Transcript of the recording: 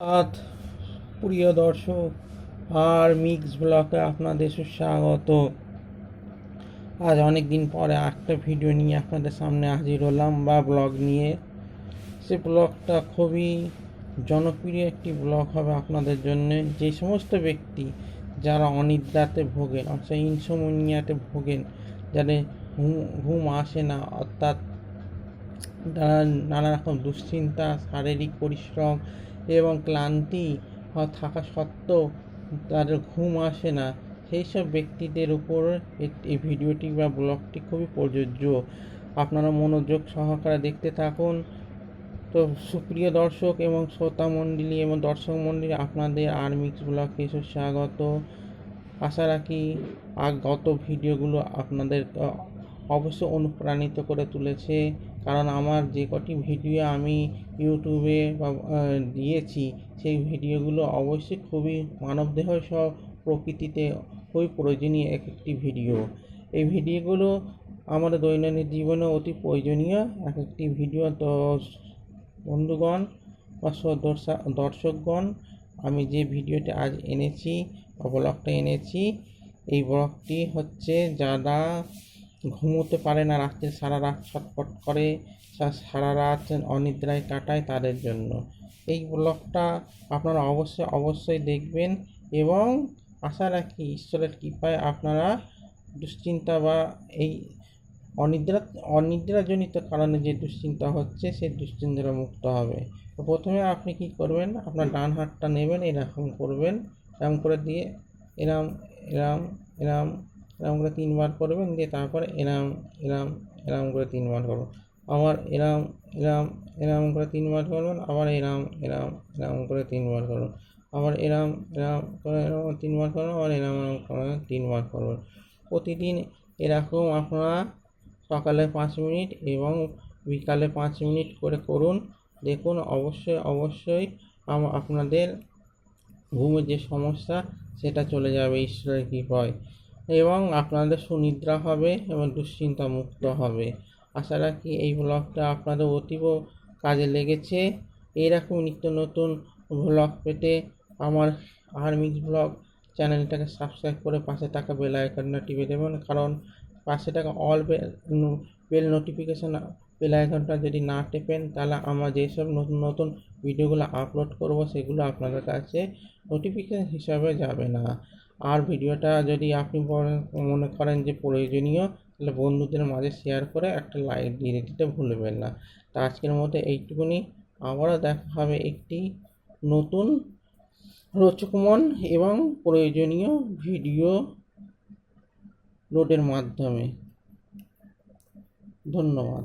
আত প্রিয় দর্শক, আর মিক্স ব্লগে আপনাদের সুস্বাগত। আজ অনেক দিন পরে একটা ভিডিও নিয়ে আপনাদের সামনে হাজির হলাম, বা ব্লগ নিয়ে। সে ব্লগটা খুবই জনপ্রিয় একটি ব্লগ হবে আপনাদের জন্য। যে সমস্ত ব্যক্তি যারা অনিদ্রাতে ভোগেন, অর্থাৎ ইনসোমনিয়াতে ভোগেন, যাদের ঘুম আসে না, অর্থাৎ তারা নানা রকম দুশ্চিন্তা, শারীরিক পরিশ্রম এবং ক্লান্তি থাকা সত্ত্বেও তাদের ঘুম আসে না। সেই সব ব্যক্তিদের উপর এই ভিডিওটি বা ব্লগটি খুবই প্রযোজ্য। আপনারা মনোযোগ সহকারে দেখতে থাকুন। তো সুপ্রিয় দর্শক এবং শ্রোতা মণ্ডলী এবং দর্শক মণ্ডলী আপনাদের আর্মিক্স ব্লগকে সুস্বাগত। আশা রাখি গত ভিডিওগুলো আপনাদের আহ, অবশ্যই অনুপ্রাণিত করে তুলেছে। কারণ আমার যে কটি ভিডিও আমি ইউটিউবে বা দিয়েছি, সেই ভিডিওগুলো অবশ্যই খুবই মানবদেহ সহ প্রকৃতিতে খুবই প্রয়োজনীয় এক একটি ভিডিও এই ভিডিওগুলো আমাদের দৈনন্দিন জীবনে অতি প্রয়োজনীয়। এক একটি ভিডিও তো বন্ধুগণ বা দর্শকগণ, আমি যে ভিডিওটি আজ এনেছি বা ব্লগটা এনেছি, এই ব্লগটি হচ্ছে যারা ঘুমোতে পারে না, রাত্রে সারা রাত ছটফট করে সারা রাত অনিদ্রায় কাটায় তাদের জন্য। এই ব্লগটা আপনারা অবশ্যই অবশ্যই দেখবেন এবং আশা রাখি ঈশ্বরের কৃপায় আপনারা দুশ্চিন্তা বা এই অনিদ্রা, অনিদ্রাজনিত কারণে যে দুশ্চিন্তা হচ্ছে সেই দুশ্চিন্তা মুক্ত হবে। তো প্রথমে আপনি কি করবেন? আপনার ডান হাতটা নেবেন, এরকম করবেন, এরকম করে দিয়ে এরম এরম এরম এরম করে তিনবার করবেন, দিয়ে তারপরে এরাম এরাম, এরম করে তিনবার করবেন আবার এরাম এরাম, এরম করে তিনবার করবেন, আবার এরাম এরাম, এরম করে তিনবার করবেন। আবার এরাম এরাম করে এরম তিনবার করবেন, আবার এরম এরম করে তিনবার করবেন। প্রতিদিন এরকম আপনারা সকালে পাঁচ মিনিট এবং বিকালে পাঁচ মিনিট করে করুন। দেখুন, অবশ্যই অবশ্যই আপনাদের ঘুমের যে সমস্যা, সেটা চলে যাবে, ঈশ্বরের কৃপায়। এবং আপনাদের সুনিদ্রা হবে এবং দুশ্চিন্তা মুক্ত হবে। আশা রাখি এই ব্লগটা আপনাদের অতীব কাজে লেগেছে। এইরকম নিত্য নতুন ব্লগ পেতে আমার আর্মিক্স ব্লগ চ্যানেলটাকে সাবস্ক্রাইব করে পাশে থাকা বেল আইকনটা টিপে দেবেন। কারণ পাশে থাকা অল বেল নোটিফিকেশান বেল আইকনটা যদি না টেপেন, তাহলে আমরা যেসব নতুন নতুন ভিডিওগুলো আপলোড করব, সেগুলো আপনাদের কাছে নোটিফিকেশান হিসাবে যাবে না। আর ভিডিওটা যদি আপনি মনে করেন যে প্রয়োজনীয়, তাহলে বন্ধুদের মাঝে শেয়ার করে একটা লাইক দিয়ে দিতে ভুলবেন না। তা আজকের মতো এইটুকুনি। আবারও দেখা হবে একটি নতুন রোচকমন এবং প্রয়োজনীয় ভিডিও লোডের মাধ্যমে। ধন্যবাদ।